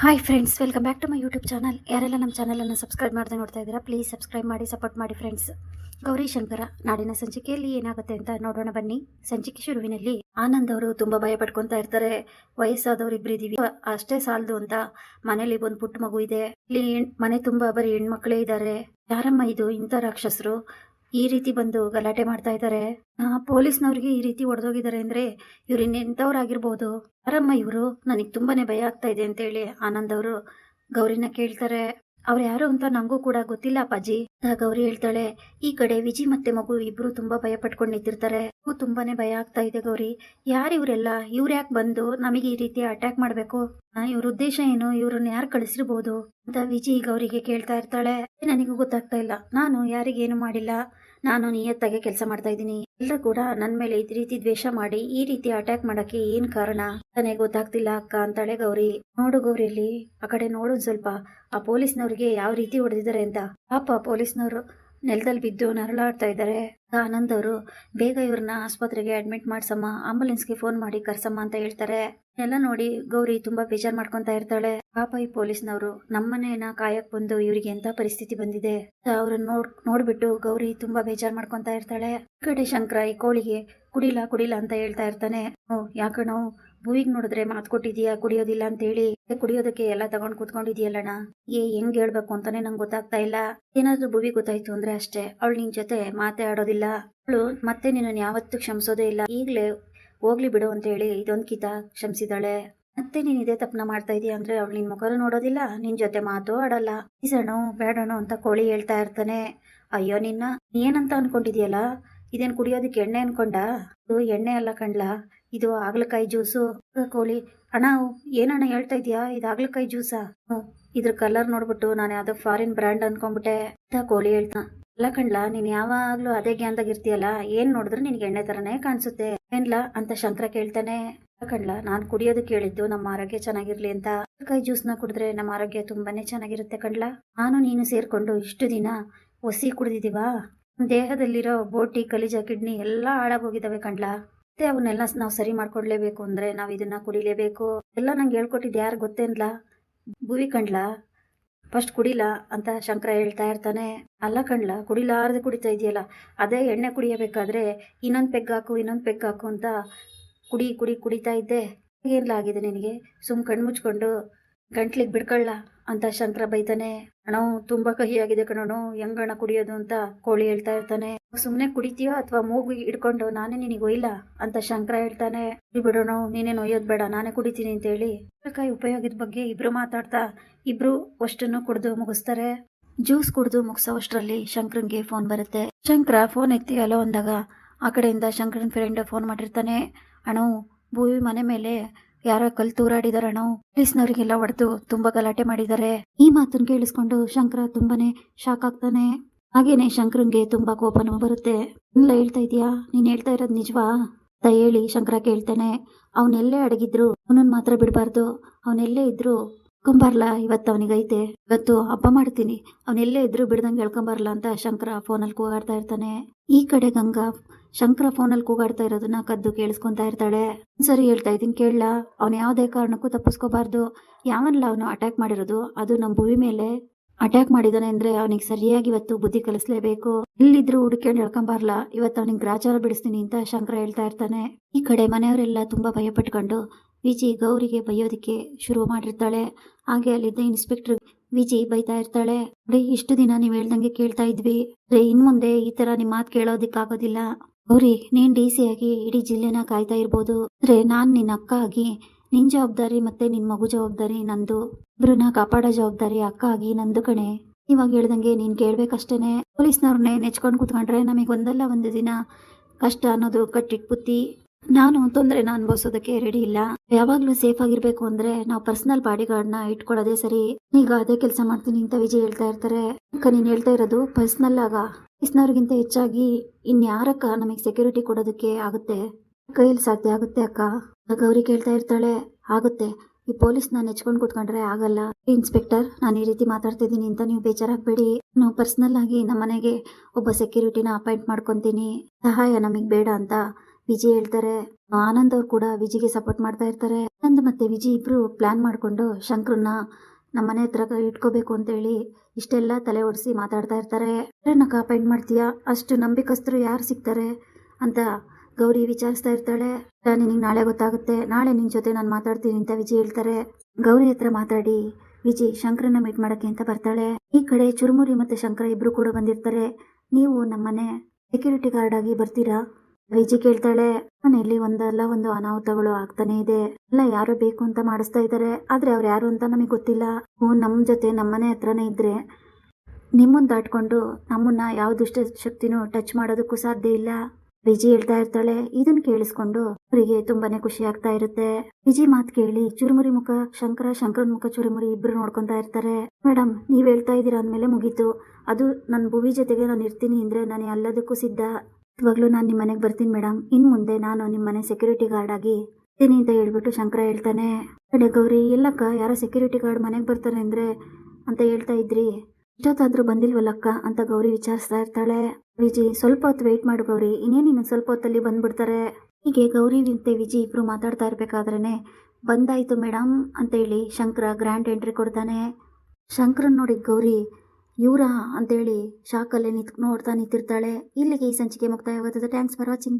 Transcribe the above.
Hi friends welcome back to my YouTube channel ಯಾರೆಲ್ಲ ನಮ್ಮ ಚಾನಲನ್ನು ಸಬ್ಸ್ಕ್ರೈಬ್ ಮಾಡದೆ ನೋಡ್ತಾ ಇದ್ದೀರಾ ಪ್ಲೀಸ್ ಸಬ್ಸ್ಕ್ರೈಬ್ ಮಾಡಿ ಸಪೋರ್ಟ್ ಮಾಡಿ ಫ್ರೆಂಡ್ಸ್ ಗೌರಿ ಶಂಕರ, ನಾಡಿನ ಸಂಚಿಕೆಯಲ್ಲಿ ಏನಾಗುತ್ತೆ ಅಂತ ನೋಡೋಣ ಬನ್ನಿ. ಸಂಚಿಕೆ ಶುರುವಿನಲ್ಲಿ ಆನಂದ್ ಅವರು ತುಂಬ ಭಯ ಪಡ್ಕೊತಾ ಇರ್ತಾರೆ. ವಯಸ್ಸಾದವ್ರು ಇಬ್ರು ಇದೀವಿ. ಅಷ್ಟೇ ಸಾಲದು ಅಂತ ಮನೇಲಿ ಒಂದು ಪುಟ್ಟ ಮಗು ಇದೆ. ಇಲ್ಲಿ ಮನೆ ತುಂಬ ಬರೀ ಹೆಣ್ಮಕ್ಳೇ ಇದ್ದಾರೆ ಯಾರಮ್ಮ ಇದು ಇಂಥ ರಾಕ್ಷಸರು? ಈ ರೀತಿ ಬಂದು ಗಲಾಟೆ ಮಾಡ್ತಾ ಇದ್ದಾರೆ. ಪೊಲೀಸ್ನವ್ರಿಗೆ ಈ ರೀತಿ ಹೊಡೆದೋಗಿದ್ದಾರೆ ಅಂದ್ರೆ ಇವ್ರು ಇನ್ನೆಂಥವ್ರಾಗಿರ್ಬೋದು? ಅರಮ್ಮ ಇವರು, ನನಗೆ ತುಂಬಾನೇ ಭಯ ಆಗ್ತಾ ಇದೆ ಅಂತೇಳಿ ಆನಂದ್ ಅವರು ಗೌರಿನ ಕೇಳ್ತಾರೆ. ಅವ್ರು ಯಾರು ಅಂತ ನಂಗೂ ಕೂಡ ಗೊತ್ತಿಲ್ಲ ಅಪ್ಪಾಜಿ. ಗೌರಿ ಹೇಳ್ತಾಳೆ, ಈ ಕಡೆ ವಿಜಿ ಮತ್ತೆ ಮಗು ಇಬ್ರು ತುಂಬಾ ಭಯ ಪಟ್ಕೊಂಡು ನಿಂತಿರ್ತಾರೆ. ತುಂಬಾನೇ ಭಯ ಆಗ್ತಾ ಇದೆ ಗೌರಿ. ಯಾರು ಇವರೆಲ್ಲ? ಇವ್ರು ಯಾಕೆ ಬಂದು ನಮಗೆ ಈ ರೀತಿ ಅಟ್ಯಾಕ್ ಮಾಡ್ಬೇಕು? ಇವ್ರ ಉದ್ದೇಶ ಏನು? ಇವ್ರನ್ನ ಯಾರು ಕಳಿಸಿರ್ಬೋದು? ಅಂತ ವಿಜಿ ಗೌರಿಗೆ ಕೇಳ್ತಾ ಇರ್ತಾಳೆ. ನನಗೂ ಗೊತ್ತಾಗ್ತಾ ಇಲ್ಲ. ನಾನು ಯಾರಿಗೇನು ಮಾಡಿಲ್ಲ. ನಾನು ನಿಯತ್ತಾಗಿ ಕೆಲಸ ಮಾಡ್ತಾ ಇದ್ದೀನಿ. ಎಲ್ಲರೂ ಕೂಡ ನನ್ನ ಮೇಲೆ ಈ ರೀತಿ ದ್ವೇಷ ಮಾಡಿ, ಈ ರೀತಿ ಅಟ್ಯಾಕ್ ಮಾಡಕ್ಕೆ ಏನ್ ಕಾರಣ? ನನಗೆ ಗೊತ್ತಾಗ್ತಿಲ್ಲ ಅಕ್ಕ ಅಂತಾಳೆ ಗೌರಿ. ನೋಡು ಗೌರಿಲಿ ಆ ಕಡೆ ನೋಡು ಸ್ವಲ್ಪ. ಆ ಪೊಲೀಸ್ನವ್ರಿಗೆ ಯಾವ ರೀತಿ ಹೊಡೆದಿದ್ದಾರೆ ಅಂತ. ಪಾಪ ಪೊಲೀಸ್ನವರು. ನೆಲದಲ್ಲಿ ಬಿದ್ದು ನರಳಾಡ್ತಾ ಇದ್ದಾರೆ. ಆನಂದ್ ಅವರು, ಬೇಗ ಇವ್ರನ್ನ ಆಸ್ಪತ್ರೆಗೆ ಅಡ್ಮಿಟ್ ಮಾಡ್ಸಮ್ಮ ಆಂಬುಲೆನ್ಸ್ಗೆ ಫೋನ್ ಮಾಡಿ ಕರ್ಸಮ್ಮ ಅಂತ ಹೇಳ್ತಾರೆ. ಎಲ್ಲ ನೋಡಿ ಗೌರಿ ತುಂಬಾ ಬೇಜಾರ್ ಮಾಡ್ಕೊಂತ ಇರ್ತಾಳೆ. ಪಾಪ ಈ ಪೊಲೀಸ್ನವರು ನಮ್ಮನೆಯನ್ನ ಕಾಯಕ್ ಬಂದು ಇವ್ರಿಗೆ ಎಂತ ಪರಿಸ್ಥಿತಿ ಬಂದಿದೆ? ಅವ್ರನ್ನ ನೋಡ್, ನೋಡ್ಬಿಟ್ಟು ಗೌರಿ ತುಂಬಾ ಬೇಜಾರ್ ಮಾಡ್ಕೊಂತ ಇರ್ತಾಳೆ. ಕಡೆ ಶಂಕರ ಈ ಕೋಳಿಗೆ ಕುಡಿಲ ಕುಡಿಲ ಅಂತ ಹೇಳ್ತಾ ಇರ್ತಾನೆ. ಓ ಭೂವಿಗ್ ನೋಡಿದ್ರೆ ಮಾತು ಕೊಟ್ಟಿದೀಯಾ ಕುಡಿಯೋದಿಲ್ಲ ಅಂತ ಹೇಳಿ ಕುಡಿಯೋದಕ್ಕೆ ಎಲ್ಲ ತಗೊಂಡ್ ಕೂತ್ಕೊಂಡಿದ್ಯಲ್ಲಣ್ಣ ಏ, ಹೆಂಗ್ ಹೇಳ್ಬೇಕು ಅಂತಾನೆ ನಂಗೆ ಗೊತ್ತಾಗ್ತಾ ಇಲ್ಲ. ಏನಾದ್ರೂ ಭೂವಿ ಗೊತ್ತಾಯ್ತು ಅಂದ್ರೆ ಅಷ್ಟೇ. ಅವಳು ನಿನ್ ಜೊತೆ ಮಾತೇ ಆಡೋದಿಲ್ಲ. ಅವಳು ಮತ್ತೆ ನಿನ್ನನ್ನು ಯಾವತ್ತೂ ಕ್ಷಮಿಸೋದೇ ಇಲ್ಲ. ಈಗ್ಲೇ ಹೋಗ್ಲಿ ಬಿಡು ಅಂತ ಹೇಳಿ ಇದೊಂದ್ ಕಿತ ಕ್ಷಮಿಸಿದಾಳೆ. ಮತ್ತೆ ನೀನ್ ಇದೇ ತಪ್ಪನ ಮಾಡ್ತಾ ಇದೀಯ ಅಂದ್ರೆ ಅವಳು ನಿನ್ ಮುಖನೂ ನೋಡೋದಿಲ್ಲ, ನಿನ್ ಜೊತೆ ಮಾತು ಆಡಲ್ಲ. ಈಸಣ್ಣು ಬೇಡಣ್ಣು ಅಂತ ಕೋಳಿ ಹೇಳ್ತಾ ಇರ್ತಾನೆ. ಅಯ್ಯೋ ನಿನ್ನ ಏನಂತ ಅನ್ಕೊಂಡಿದ್ಯಲ್ಲ ಇದೇನ್ ಕುಡಿಯೋದಕ್ಕೆ ಎಣ್ಣೆ ಅನ್ಕೊಂಡ? ಇದು ಎಣ್ಣೆ ಅಲ್ಲ ಕಣ್ಲ? ಇದು ಹಾಗಲಕಾಯಿ ಜ್ಯೂಸು. ಕೋಳಿ. ಅಣ್ಣ, ಏನಣ್ಣ ಹೇಳ್ತಾ ಇದೀಯಾ? ಇದು ಹಾಗಲಕಾಯಿ ಜ್ಯೂಸಾ? ಇದ್ರ ಕಲರ್ ನೋಡ್ಬಿಟ್ಟು ನಾನು ಯಾವ್ದೋ ಫಾರಿನ್ ಬ್ರ್ಯಾಂಡ್ ಅನ್ಕೊಂಡ್ಬಿಟ್ಟೆ ಅಂತ ಕೋಳಿ ಹೇಳ್ತಾ ಅಲ್ಲ ಕಣ್ಲಾ, ನೀನ್ ಯಾವಾಗ್ಲೂ ಅದೇ ಗ್ಯಾಂದಾಗ ಇರ್ತೀಯಲ್ಲ, ಏನ್ ನೋಡಿದ್ರು ನಿನ್ಗೆ ಎಣ್ಣೆ ತರನೇ ಕಾಣಿಸುತ್ತೆ. ಏನ್ಲ ಅಂತ ಶಂಕರ ಕೇಳ್ತಾನೆ. ಕಣ್ಲ, ನಾನ್ ಕುಡಿಯೋದು ಕೇಳಿದ್ದು ನಮ್ಮ ಆರೋಗ್ಯ ಚೆನ್ನಾಗಿರ್ಲಿ ಅಂತ. ಕೈ ನ ಕುಡಿದ್ರೆ ನಮ್ಮ ಆರೋಗ್ಯ ತುಂಬಾನೇ ಚೆನ್ನಾಗಿರುತ್ತೆ ಕಣ್ಲ. ನಾನು ನೀನು ಸೇರ್ಕೊಂಡು ಇಷ್ಟು ದಿನ ಒಸಿ ಕುಡಿದಿದೀವಾ ದೇಹದಲ್ಲಿರೋ ಬೋಟಿ, ಕಲಿಜ, ಕಿಡ್ನಿ ಎಲ್ಲಾ ಹಾಳಾಗೋಗಿದ್ದಾವೆ ಕಣ್ಲ. ಮತ್ತೆ ಅವನ್ನೆಲ್ಲ ನಾವು ಸರಿ ಮಾಡ್ಕೊಡ್ಲೇಬೇಕು ಅಂದ್ರೆ ನಾವು ಇದನ್ನ ಕುಡಿಲೇಬೇಕು. ಎಲ್ಲ ನಂಗೆ ಹೇಳ್ಕೊಟ್ಟಿದ್ದು ಯಾರು ಗೊತ್ತೇನ್ಲ? ಭೂವಿ ಕಣ್ಲ? ಫಸ್ಟ್ ಕುಡಿಲ ಅಂತ ಶಂಕರ ಹೇಳ್ತಾ ಇರ್ತಾನೆ. ಅಲ್ಲ ಕಣ್ಲ, ಕುಡಿಲಾರ್ದೆ ಕುಡಿತಾ ಇದೆಯಲ್ಲ, ಅದೇ ಎಣ್ಣೆ ಕುಡಿಯಬೇಕಾದ್ರೆ ಇನ್ನೊಂದು ಪೆಗ್ ಹಾಕು, ಇನ್ನೊಂದು ಪೆಗ್ ಹಾಕು ಅಂತ ಕುಡಿ ಕುಡಿ, ಕುಡಿತಾ ಇದ್ದೆ. ಏನ್ಲ ಆಗಿದೆ ನಿನಗೆ? ಸುಮ್ ಕಣ್ಣು ಮುಚ್ಕೊಂಡು ಗಂಟ್ಲಿಗೆ ಬಿಡ್ಕೊಳ್ಳ ಅಂತ ಶಂಕರ ಬೈತಾನೆ, ಅಣ್ಣ, ತುಂಬಾ ಕಹಿ ಆಗಿದೆ ಕಣೋ ಹೆಂಗಣ ಕುಡಿಯೋದು ಅಂತ ಕೋಳಿ ಹೇಳ್ತಾ ಇರ್ತಾನೆ. ಸುಮ್ನೆ ಕುಡಿತೀಯೋ ಅಥವಾ ಮೂಗು ಇಡ್ಕೊಂಡು ನಾನೇ ನಿನಗೆ ಒಯ್ಲ? ಅಂತ ಶಂಕರ ಹೇಳ್ತಾನೆ. "ಇಲ್ಲಿ ಬಿಡೋಣ ನೀನೇನು ಒಯ್ಯೋದ್ ಬೇಡ, ನಾನೇ ಕುಡಿತೀನಿ ಅಂತ ಹೇಳಿ ಕಾಯಿ ಉಪಯೋಗದ ಬಗ್ಗೆ ಇಬ್ರು ಮಾತಾಡ್ತಾ, ಇಬ್ರು ಅಷ್ಟನ್ನು ಕುಡಿದು ಮುಗಿಸ್ತಾರೆ. ಜ್ಯೂಸ್ ಕುಡಿದು ಮುಗಿಸೋವಷ್ಟರಲ್ಲಿ ಶಂಕರಂಗೆ ಫೋನ್ ಬರುತ್ತೆ. ಶಂಕರ ಫೋನ್ ಎತ್ತಿ ಅಲೋ ಅಂದಾಗ ಆ ಕಡೆಯಿಂದ ಶಂಕರನ್ ಫ್ರೆಂಡ್ ಫೋನ್ ಮಾಡಿರ್ತಾನೆ. ಅಣ್ಣ, ಭೂಮಿ ಮನೆ ಮೇಲೆ ಯಾರೋ ಕಲ್ ತೂರಾಡಿದಾರ ನಾವು. ಪೊಲೀಸ್ನವರಿಗೆಲ್ಲ ಹೊಡೆದು ತುಂಬಾ ಗಲಾಟೆ ಮಾಡಿದ್ದಾರೆ. ಈ ಮಾತನ್ನು ಕೇಳಿಸ್ಕೊಂಡು ಶಂಕರ ತುಂಬಾನೇ ಶಾಕ್ ಆಗ್ತಾನೆ. ಹಾಗೇನೆ ಶಂಕರಂಗೆ ತುಂಬಾ ಕೋಪನು ಬರುತ್ತೆ. ಇಲ್ಲ ಹೇಳ್ತಾ ಇದೀಯಾ? ನೀನ್ ಹೇಳ್ತಾ ಇರೋದು ನಿಜವಾ? ಅಂತ ಹೇಳಿ ಶಂಕರ ಕೇಳ್ತಾನೆ. ಅವನೆಲ್ಲೇ ಅಡಗಿದ್ರು? ಅವನನ್ನ ಮಾತ್ರ ಬಿಡಬಾರ್ದು. ಅವನೆಲ್ಲೇ ಇದ್ರು? ಹೇಳ್ಕೊಂಬರ್ಲ? ಇವತ್ತು ಅವನಿಗೈತೆ. ಇವತ್ತು ಹಬ್ಬ ಮಾಡ್ತೀನಿ. ಅವನೆಲ್ಲೇ ಇದ್ರು ಬಿಡ್ದಂಗೆ ಹೇಳ್ಕೊಂಬಾರ್ಲ ಅಂತ ಶಂಕರ ಫೋನಲ್ಲಿ ಕೂಗಾಡ್ತಾ ಇರ್ತಾನೆ. ಈ ಕಡೆ ಗಂಗಾ ಶಂಕರ ಫೋನಲ್ಲಿ ಕೂಗಾಡ್ತಾ ಇರೋದನ್ನ ಕದ್ದು ಕೇಳಿಸ್ಕೊಂತಾ ಇರ್ತಾಳೆ. ಸರಿ ಹೇಳ್ತಾ ಇದ್ದೀನಿ ಕೇಳಲ್ಲ ಅವನು ಯಾವುದೇ ಕಾರಣಕ್ಕೂ ತಪ್ಪಿಸ್ಕೋಬಾರ್ದು. ಯಾವನ್ಲ ಅವನು ಅಟ್ಯಾಕ್ ಮಾಡಿರೋದು? ಅದು ನಮ್ಮ ಭೂಮಿ ಮೇಲೆ ಅಟ್ಯಾಕ್ ಮಾಡಿದಾನೆ ಅಂದ್ರೆ ಅವನಿಗೆ ಸರಿಯಾಗಿ ಇವತ್ತು ಬುದ್ಧಿ ಕಲಿಸ್ಲೇಬೇಕು. ಇಲ್ಲಿದ್ರು ಹುಡುಕೊಂಡು ಹೇಳ್ಕೊಂಬಾರ್ಲ? ಇವತ್ತು ಅವನಿಗೆ ಗ್ರಾಚಾರ ಬಿಡಿಸ್ತೀನಿ ಅಂತ ಶಂಕರ ಹೇಳ್ತಾ ಇರ್ತಾನೆ. ಈ ಕಡೆ ಮನೆಯವರೆಲ್ಲ ತುಂಬಾ ಭಯ ಪಟ್ಕೊಂಡು ವಿಜಿ ಗೌರಿಗೆ ಬೈಯೋದಕ್ಕೆ ಶುರು ಮಾಡಿರ್ತಾಳೆ. ಹಾಗೆ ಅಲ್ಲಿದ್ದ ಇನ್ಸ್ಪೆಕ್ಟರ್ ವಿಜಿ ಬೈತಾ ಇರ್ತಾಳೆ. ರೀ ಇಷ್ಟು ದಿನ ನೀವು ಹೇಳ್ದಂಗೆ ಕೇಳ್ತಾ ಇದ್ವಿ. ರೀ ಇನ್ ಮುಂದೆ ಈ ತರ ನಿಮ್ ಮಾತು ಕೇಳೋದಿಕ್ಕಾಗೋದಿಲ್ಲ. ಗೌರಿ, ನೀನ್ ಡಿ ಸಿ ಆಗಿ ಇಡೀ ಜಿಲ್ಲೆನ ಕಾಯ್ತಾ ಇರ್ಬೋದು. ಆದ್ರೆ ನಾನ್ ನಿನ್ನ ಅಕ್ಕ ಆಗಿ, ನಿನ್ ಜವಾಬ್ದಾರಿ ಮತ್ತೆ ನಿನ್ ಮಗು ಜವಾಬ್ದಾರಿ ನಂದು. ಇಬ್ರನ್ನ ಕಾಪಾಡೋ ಜವಾಬ್ದಾರಿ ಅಕ್ಕ ಆಗಿ ನಂದು ಕಣೆ. ಇವಾಗ ಹೇಳ್ದಂಗೆ ನೀನ್ ಕೇಳ್ಬೇಕಷ್ಟೇನೆ. ಪೊಲೀಸ್ನವ್ರನ್ನೇ ನೆಚ್ಕೊಂಡು ಕೂತ್ಕೊಂಡ್ರೆ ನಮಗೆ ಒಂದಲ್ಲ ಒಂದು ದಿನ ಕಷ್ಟ ಅನ್ನೋದು ಕಟ್ಟಿಟ್ ಬುತ್ತಿ ನಾನು ತೊಂದರೆನ ಅನುಭವಿಸೋದಕ್ಕೆ ರೆಡಿ ಇಲ್ಲ. ಯಾವಾಗ್ಲೂ ಸೇಫ್ ಆಗಿರ್ಬೇಕು ಅಂದ್ರೆ ನಾವು ಪರ್ಸನಲ್ ಬಾಡಿ ನ ಇಟ್ಕೊಳ್ಳೋದೇ ಸರಿ. ಈಗ ಅದೇ ಕೆಲಸ ಮಾಡ್ತೀನಿ ಅಂತ ವಿಜಯ್ ಹೇಳ್ತಾ ಇರ್ತಾರೆ. ಅಕ್ಕ, ನೀನ್ ಹೇಳ್ತಾ ಇರೋದು ಪರ್ಸನಲ್ ಆಗ. ಇಸ್ನವ್ರಿಗಿಂತ ಹೆಚ್ಚಾಗಿ ಇನ್ಯಾರಕ್ಕ ನಮಗೆ ಸೆಕ್ಯೂರಿಟಿ ಕೊಡೋದಕ್ಕೆ ಆಗುತ್ತೆ? ಕೈಯಲ್ಲಿ ಸಾಧ್ಯ ಆಗುತ್ತೆ ಅಕ್ಕ? ಗೌರಿ ಕೇಳ್ತಾ ಇರ್ತಾಳೆ, ಆಗುತ್ತೆ. ಈ ಪೊಲೀಸ್ ನಾನ್ ನೆಚ್ಕೊಂಡು ಕೂತ್ಕೊಂಡ್ರೆ ಆಗಲ್ಲ. ಇನ್ಸ್ಪೆಕ್ಟರ್ ನಾನು ಈ ರೀತಿ ಮಾತಾಡ್ತಿದ್ದೀನಿ ಅಂತ ನೀವು ಬೇಜಾರಾಗಬೇಡಿ. ನಾವು ಪರ್ಸನಲ್ ಆಗಿ ನಮ್ಮ ಮನೆಗೆ ಒಬ್ಬ ಸೆಕ್ಯೂರಿಟಿನ ಅಪಾಯಿಂಟ್ ಮಾಡ್ಕೊತೀನಿ. ಸಹಾಯ ನಮಗೆ ಬೇಡ ಅಂತ. ವಿಜಯ್ ಹೇಳ್ತಾರೆ, ಆನಂದ್ ಅವ್ರು ಕೂಡ ವಿಜಿಗೆ ಸಪೋರ್ಟ್ ಮಾಡ್ತಾ ಇರ್ತಾರೆ. ಆನಂದ್ ಮತ್ತೆ ವಿಜಿ ಇಬ್ರು ಪ್ಲಾನ್ ಮಾಡ್ಕೊಂಡು ಶಂಕರನ್ನ ನಮ್ಮನೆ ಹತ್ರ ಇಟ್ಕೋಬೇಕು ಅಂತ ಹೇಳಿ ಇಷ್ಟೆಲ್ಲ ತಲೆ ಓಡಿಸಿ ಮಾತಾಡ್ತಾ ಇರ್ತಾರೆ. ಯಾರನ್ನ ಅಪಾಯಿಂಟ್ ಮಾಡ್ತೀಯಾ? ಅಷ್ಟು ನಂಬಿಕಸ್ತರು ಯಾರು ಸಿಗ್ತಾರೆ? ಅಂತ ಗೌರಿ ವಿಚಾರಿಸ್ತಾ ಇರ್ತಾಳೆ. ನಿನಗೆ ನಾಳೆ ಗೊತ್ತಾಗುತ್ತೆ. ನಾಳೆ ನಿನ್ನ ಜೊತೆ ನಾನು ಮಾತಾಡ್ತೀನಿ ಅಂತ ವಿಜಿ ಹೇಳ್ತಾರೆ. ಗೌರಿ ಹತ್ರ ಮಾತಾಡಿ ವಿಜಿ ಶಂಕರನ್ನ ಮೀಟ್ ಮಾಡಕ್ಕೆ ಅಂತ ಬರ್ತಾಳೆ. ಈ ಕಡೆ ಚುರುಮುರಿ ಮತ್ತೆ ಶಂಕರ ಇಬ್ರು ಕೂಡ ಬಂದಿರ್ತಾರೆ. ನೀವು ನಮ್ಮನೆ ಸೆಕ್ಯೂರಿಟಿ ಗಾರ್ಡ್ ಆಗಿ ಬರ್ತೀರಾ? ವಿಜಯ್ ಕೇಳ್ತಾಳೆ ಮನೆಯಲ್ಲಿ ಒಂದಲ್ಲ ಒಂದು ಅನಾಹುತಗಳು ಆಗ್ತಾನೆ ಇದೆ. ಎಲ್ಲ ಯಾರು ಬೇಕು ಅಂತ ಮಾಡಿಸ್ತಾ ಇದ್ದಾರೆ ಆದ್ರೆ ಅವ್ರು ಯಾರು ಅಂತ ನಮಗೆ ಗೊತ್ತಿಲ್ಲ. ಹ್ಞೂ ನಮ್ಮ ಜೊತೆ ನಮ್ಮನೆ ಹತ್ರನೇ ಇದ್ರೆ ನಿಮ್ಮನ್ನ ದಾಟ್ಕೊಂಡು ನಮ್ಮನ್ನ ಯಾವ ದುಷ್ಟ ಶಕ್ತಿನೂ ಟಚ್ ಮಾಡೋದಕ್ಕೂ ಸಾಧ್ಯ ಇಲ್ಲ. ವಿಜಿ ಹೇಳ್ತಾ ಇರ್ತಾಳೆ. ಇದನ್ನ ಕೇಳಿಸ್ಕೊಂಡು ಅವರಿಗೆ ತುಂಬಾನೇ ಖುಷಿ ಆಗ್ತಾ ಇರುತ್ತೆ. ವಿಜಿ ಮಾತು ಕೇಳಿ ಚುರುಮುರಿ ಮುಖ, ಶಂಕರ, ಶಂಕರನ್ ಮುಖ ಚುರುಮುರಿ ಇಬ್ರು ನೋಡ್ಕೊಂತಾ ಇರ್ತಾರೆ. ಮೇಡಮ್ ನೀವ್ ಹೇಳ್ತಾ ಇದ್ದೀರಾ ಅಂದ್ಮೇಲೆ ಮುಗೀತು. ಅದು ನನ್ನ ಭುವಿ ಜೊತೆಗೆ ನಾನು ಇರ್ತೀನಿ ಅಂದ್ರೆ ನಾನು ಎಲ್ಲದಕ್ಕೂ ಸಿದ್ಧ. ಇವಾಗ್ಲೂ ನಾನು ನಿಮ್ಮ ಮನೆಗೆ ಬರ್ತೀನಿ ಮೇಡಮ್ ಇನ್ನು ಮುಂದೆ ನಾನು ನಿಮ್ಮ ಮನೆ ಸೆಕ್ಯೂರಿಟಿ ಗಾರ್ಡ್ ಆಗಿ ಇರ್ತೀನಿ ಅಂತ ಹೇಳ್ಬಿಟ್ಟು ಶಂಕರ ಹೇಳ್ತಾನೆ. ಕಡೆ ಗೌರಿ, ಎಲ್ಲಕ್ಕ, ಯಾರೋ ಸೆಕ್ಯೂರಿಟಿ ಗಾರ್ಡ್ ಮನೆಗೆ ಬರ್ತಾರೆ ಅಂದ್ರೆ ಅಂತ ಹೇಳ್ತಾ ಇದ್ರಿ. ಇಷ್ಟೊತ್ತಾದ್ರೂ ಬಂದಿಲ್ವಲ್ಲಕ್ಕ ಅಂತ ಗೌರಿ ವಿಚಾರಿಸ್ತಾ ಇರ್ತಾಳೆ. ವಿಜಿ, ಸ್ವಲ್ಪ ಹೊತ್ತು ವೆಯ್ಟ್ ಮಾಡು ಗೌರಿ. ಇನ್ನೇನು ಇನ್ನೊಂದು ಸ್ವಲ್ಪ ಹೊತ್ತಲ್ಲಿ ಬಂದ್ಬಿಡ್ತಾರೆ. ಹೀಗೆ ಗೌರಿ ನಿಂತೆ ವಿಜಿ ಇಬ್ರು ಮಾತಾಡ್ತಾ ಇರ್ಬೇಕಾದ್ರೇನೆ ಬಂದಾಯ್ತು ಮೇಡಮ್ ಅಂತೇಳಿ ಶಂಕರ ಗ್ರ್ಯಾಂಡ್ ಎಂಟ್ರಿ ಕೊಡ್ತಾನೆ. ಶಂಕರನ್ ನೋಡಿ ಗೌರಿ ಇವರ ಅಂತೇಳಿ ಶಾಕಲ್ಲೇ ನಿಂತ್ ನೋಡ್ತಾ ನಿಂತಿರ್ತಾಳೆ. ಇಲ್ಲಿಗೆ ಈ ಸಂಚಿಕೆ ಮುಕ್ತಾಯವಾಗುತ್ತದೆ. Thanks for watching